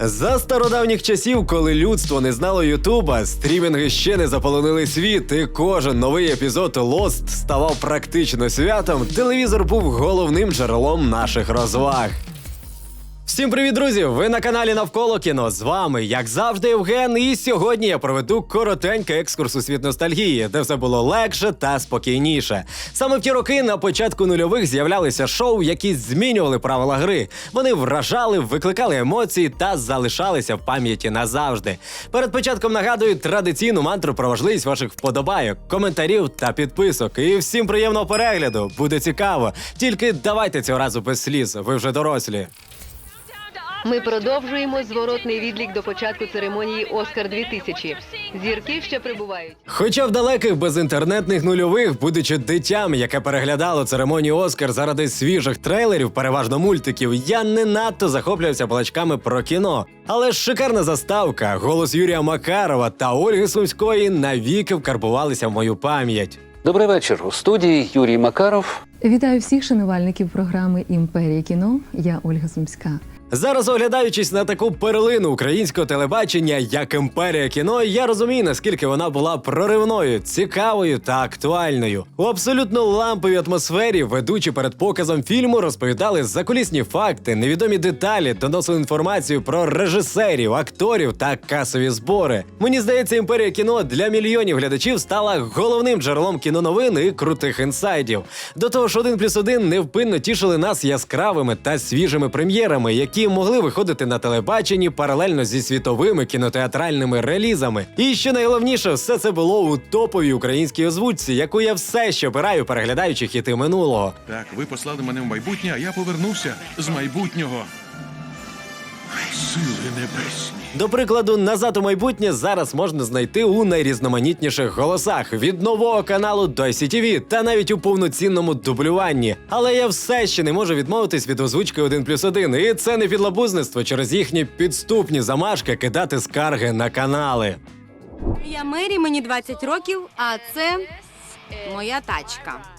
За стародавніх часів, коли людство не знало Ютуба, стрімінги ще не заполонили світ, і кожен новий епізод Lost ставав практично святом. Телевізор був головним джерелом наших розваг. Всім привіт, друзі! Ви на каналі Навколо кіно. З вами, як завжди, Євген. І сьогодні я проведу коротенький екскурс у світ ностальгії, де все було легше та спокійніше. Саме в ті роки на початку нульових з'являлися шоу, які змінювали правила гри. Вони вражали, викликали емоції та залишалися в пам'яті назавжди. Перед початком нагадую традиційну мантру про важливість ваших вподобайок, коментарів та підписок. І всім приємного перегляду! Буде цікаво. Тільки давайте цього разу без сліз. Ви вже дорослі. Ми продовжуємо зворотний відлік до початку церемонії Оскар 2000 Зірки ще прибувають. Хоча в далеких безінтернетних нульових, будучи дитям, яке переглядало церемонію Оскар заради свіжих трейлерів, переважно мультиків, я не надто захоплювався балачками про кіно. Але ж шикарна заставка, голос Юрія Макарова та Ольги Сумської навіки вкарбувалися в мою пам'ять. Добрий вечір. У студії Юрій Макаров. Вітаю всіх шанувальників програми Імперія кіно. Я Ольга Сумська. Зараз, оглядаючись на таку перлину українського телебачення, як імперія кіно, я розумію, наскільки вона була проривною, цікавою та актуальною. У абсолютно ламповій атмосфері ведучі перед показом фільму розповідали закулісні факти, невідомі деталі, доносили інформацію про режисерів, акторів та касові збори. Мені здається, імперія кіно для мільйонів глядачів стала головним джерелом кіноновин і крутих інсайдів. До того ж, один плюс один невпинно тішили нас яскравими та свіжими прем'єрами, які могли виходити на телебаченні паралельно зі світовими кінотеатральними релізами. І що найголовніше, все це було у топовій українській озвучці, яку я все ще обираю, переглядаючи хіти минулого. Так, ви послали мене в майбутнє, а я повернувся з майбутнього. Сили небесні. До прикладу, назад у майбутнє зараз можна знайти у найрізноманітніших голосах від нового каналу до ICTV та навіть у повноцінному дублюванні. Але я все ще не можу відмовитись від озвучки 1 плюс 1, і це не підлабузництво через їхні підступні замашки кидати скарги на канали. Я Мері, мені 20 років, а це моя тачка.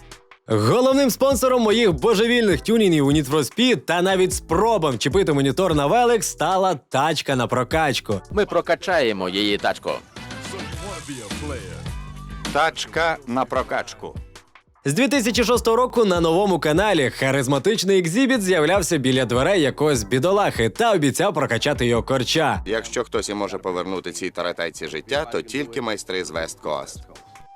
Головним спонсором моїх божевільних тюнінгів у Need for Speed та навіть спробам чіпити монітор на велик стала тачка на прокачку. Ми прокачаємо її тачку. Тачка на прокачку. З 2006 року на новому каналі харизматичний екзібіт з'являвся біля дверей якогось бідолахи та обіцяв прокачати його корча. Якщо хтось і може повернути цій таратайці життя, то тільки майстри з West Coast.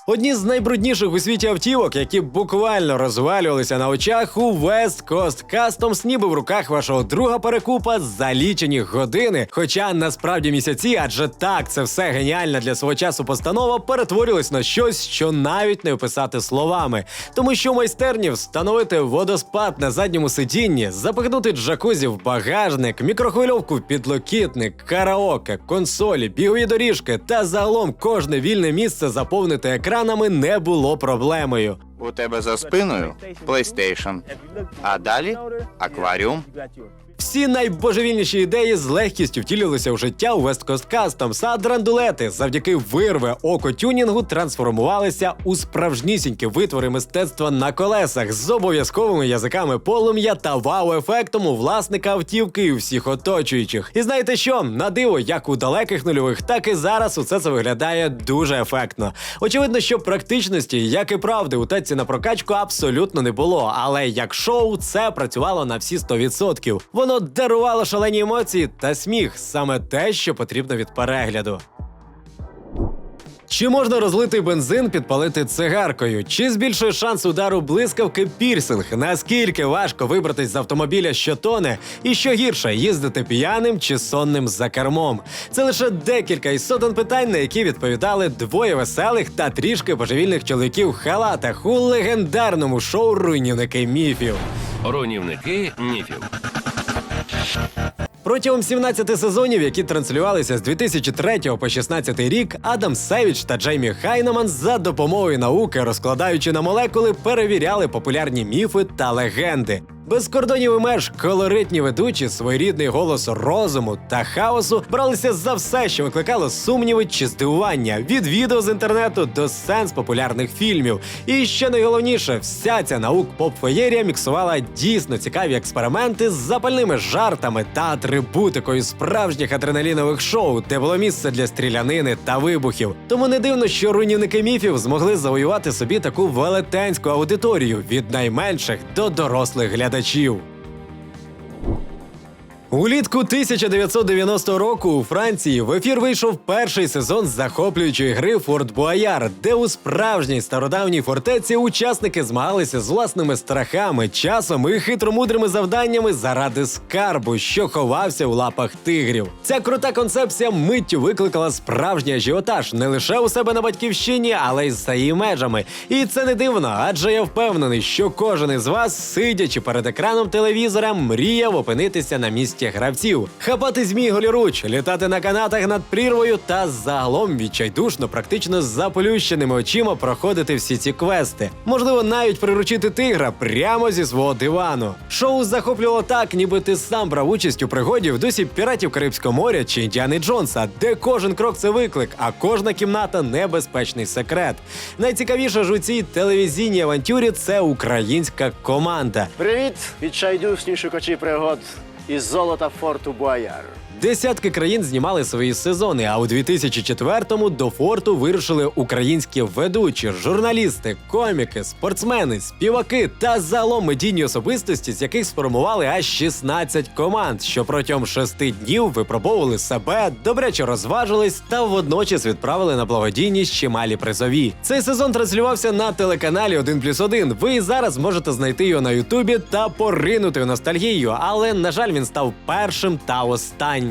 Одні з найбрудніших у світі автівок, які буквально розвалювалися на очах у West Coast Customs, ніби в руках вашого друга перекупа за лічені години. Хоча насправді місяці, адже так це все геніальна для свого часу постанова перетворилась на щось, що навіть не описати словами. Тому що майстерні встановити водоспад на задньому сидінні, запихнути джакузі в багажник, мікрохвильовку в підлокітник, караоке, консолі, бігові доріжки та загалом кожне вільне місце заповнити екранами не було проблемою. У тебе за спиною PlayStation. А далі акваріум. Всі найбожевільніші ідеї з легкістю втілилися в життя у West Coast Customs, а драндулети завдяки вирве око тюнінгу трансформувалися у справжнісінькі витвори мистецтва на колесах з обов'язковими язиками полум'я та вау-ефектом у власника автівки і всіх оточуючих. І знаєте що? На диво, як у далеких нульових, так і зараз усе це виглядає дуже ефектно. Очевидно, що практичності, як і правди, у теці на прокачку абсолютно не було. Але як шоу, це працювало на всі 100%. Воно дарувало шалені емоції та сміх саме те, що потрібно від перегляду. Чи можна розлити бензин, підпалити цигаркою? Чи збільшує шанс удару блискавки пірсинг? Наскільки важко вибратись з автомобіля, що тоне? І що гірше, їздити п'яним чи сонним за кермом? Це лише декілька із сотень питань, на які відповідали двоє веселих та трішки божевільних чоловіків халатах у легендарному шоу Руйнівники міфів. Руйнівники міфів. Протягом 17 сезонів, які транслювалися з 2003 по 16 рік, Адам Севіч та Джеймі Хайнеман за допомогою науки, розкладаючи на молекули, перевіряли популярні міфи та легенди. Без кордонів і меж колоритні ведучі, своєрідний голос розуму та хаосу бралися за все, що викликало сумніви чи здивування від відео з інтернету до сенс популярних фільмів. І ще найголовніше, вся ця наук поп-феєрія міксувала дійсно цікаві експерименти з запальними жартами та атрибутикою справжніх адреналінових шоу, де було місце для стрілянини та вибухів. Тому не дивно, що руйнівники міфів змогли завоювати собі таку велетенську аудиторію від найменших до дорослих глядачів. Brasil. Улітку 1990 року у Франції в ефір вийшов перший сезон захоплюючої гри Форт Буаяр, де у справжній стародавній фортеці учасники змагалися з власними страхами, часом і хитромудрими завданнями заради скарбу, що ховався у лапах тигрів. Ця крута концепція миттю викликала справжній ажіотаж не лише у себе на батьківщині, але й за її межами. І це не дивно, адже я впевнений, що кожен із вас, сидячи перед екраном телевізора, мріяв опинитися на місці гравців, хапати змій голіруч, літати на канатах над прірвою та загалом відчайдушно, практично з заплющеними очима проходити всі ці квести. Можливо, навіть приручити тигра прямо зі свого дивану. Шоу захоплювало так, ніби ти сам брав участь у пригоді в дусі піратів Карибського моря чи Індіани Джонса, де кожен крок це виклик, а кожна кімната небезпечний секрет. Найцікавіше ж у цій телевізійній авантюрі це українська команда. Привіт, відчайдушні шукачі пригод із золота форту Буаяр. Десятки країн знімали свої сезони, а у 2004-му до форту вирушили українські ведучі, журналісти, коміки, спортсмени, співаки та загалом медійні особистості, з яких сформували аж 16 команд, що протягом шести днів випробовували себе, добряче розважились та водночас відправили на благодійність чималі призові. Цей сезон транслювався на телеканалі 1+,1. Ви і зараз можете знайти його на Ютубі та поринути у ностальгію, але на жаль, він став першим та останнім.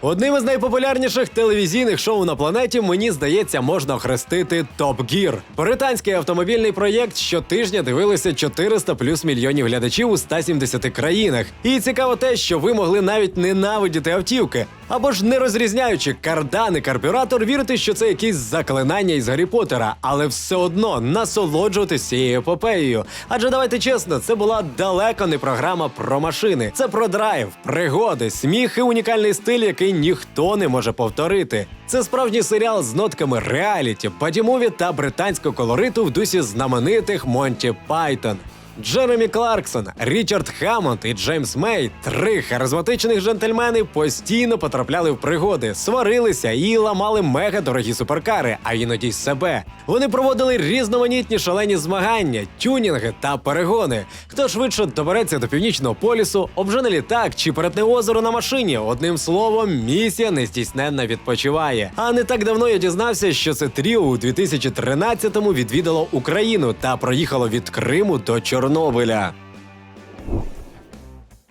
Одним із найпопулярніших телевізійних шоу на планеті, мені здається, можна охрестити Top Gear. Британський автомобільний проєкт щотижня дивилися 400 плюс мільйонів глядачів у 170 країнах. І цікаво те, що ви могли навіть ненавидіти автівки. Або ж не розрізняючи кардан і карбюратор, вірити, що це якісь заклинання із Гаррі Поттера, але все одно насолоджуватись цією епопеєю. Адже давайте чесно, це була далеко не програма про машини. Це про драйв, пригоди, сміх і унікальний стиль, який ніхто не може повторити. Це справжній серіал з нотками реаліті, бадімові та британського колориту в дусі знаменитих Монті Пайтон. Джеремі Кларксон, Річард Хаммонд і Джеймс Мей три харизматичних джентльмени постійно потрапляли в пригоди, сварилися і ламали мега дорогі суперкари, а іноді й себе. Вони проводили різноманітні шалені змагання, тюнінги та перегони. Хто швидше добереться до північного полюсу, обжене літак чи перетне озеро на машині. Одним словом, місія нездійсненна відпочиває. А не так давно я дізнався, що це тріо у 2013-му відвідало Україну та проїхало від Криму до Чорнобиля.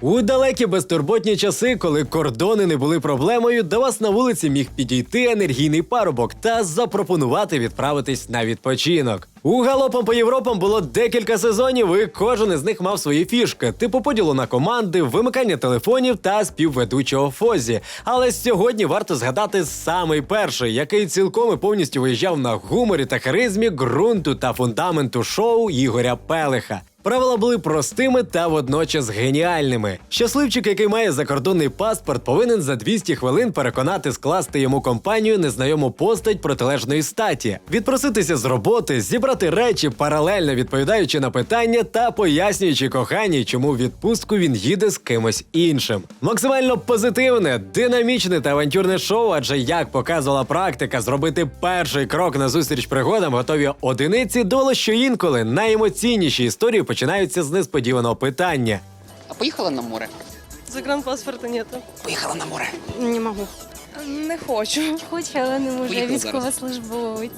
У далекі безтурботні часи, коли кордони не були проблемою, до вас на вулиці міг підійти енергійний парубок та запропонувати відправитись на відпочинок. У галопом по Європам було декілька сезонів, і кожен із них мав свої фішки, типу поділу на команди, вимикання телефонів та співведучого Фозі. Але сьогодні варто згадати самий перший, який цілком і повністю виїжджав на гуморі та харизмі ґрунту та фундаменту шоу Ігоря Пелиха. Правила були простими та водночас геніальними. Щасливчик, який має закордонний паспорт, повинен за 200 хвилин переконати скласти йому компанію незнайому постать протилежної статі, відпроситися з роботи, зібрати речі, паралельно відповідаючи на питання та пояснюючи коханій, чому відпустку він їде з кимось іншим. Максимально позитивне, динамічне та авантюрне шоу, адже як показувала практика, зробити перший крок на зустріч пригодам готові одиниці, доло що інколи найемоційніші історії починаються з несподіваного питання. А поїхала на море? Загранпаспорта нету. Поїхала на море. Не можу. Не хочу. Хочу, але не може. Поїхали Військовослужбовець.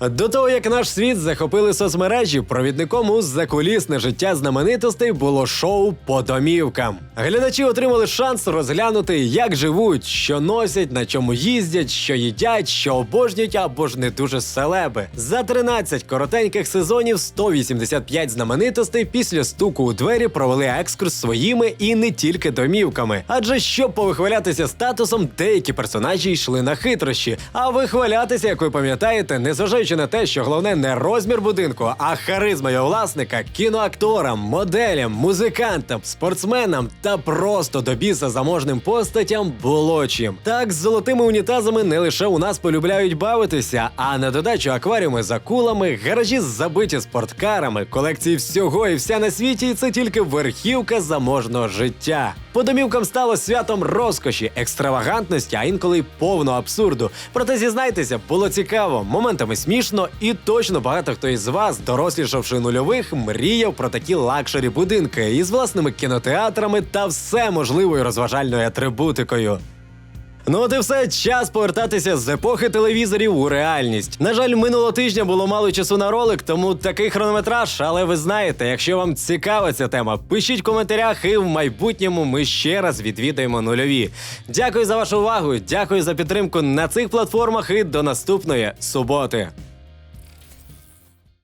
До того як наш світ захопили соцмережі, провідником у закулісне життя знаменитостей було шоу по домівкам. Глядачі отримали шанс розглянути, як живуть, що носять, на чому їздять, що їдять, що обожнюють або ж не дуже селеби. За 13 коротеньких сезонів 185 знаменитостей після стуку у двері провели екскурс своїми і не тільки домівками. Адже щоб повихвалятися статусом, деякі персонажі йшли на хитрощі. А вихвалятися, як ви пам'ятаєте, не незважаючи Незважаючи на те, що головне не розмір будинку, а харизма його власника, кіноакторам, моделям, музикантам, спортсменам та просто до біса заможним постатям було чим. Так, з золотими унітазами не лише у нас полюбляють бавитися, а на додачу акваріуми з акулами, гаражі забиті спорткарами, колекції всього і вся на світі, і це тільки верхівка заможного життя. По домівкам стало святом розкоші, екстравагантності, а інколи й повного абсурду. Проте зізнайтеся, було цікаво, моментами смішно, і точно багато хто із вас, дорослішавши нульових, мріяв про такі лакшері будинки із власними кінотеатрами та все можливою розважальною атрибутикою. Ну от і все, час повертатися з епохи телевізорів у реальність. На жаль, минулого тижня було мало часу на ролик, тому такий хронометраж. Але ви знаєте, якщо вам цікава ця тема, пишіть в коментарях, і в майбутньому ми ще раз відвідаємо нульові. Дякую за вашу увагу, дякую за підтримку на цих платформах і до наступної суботи.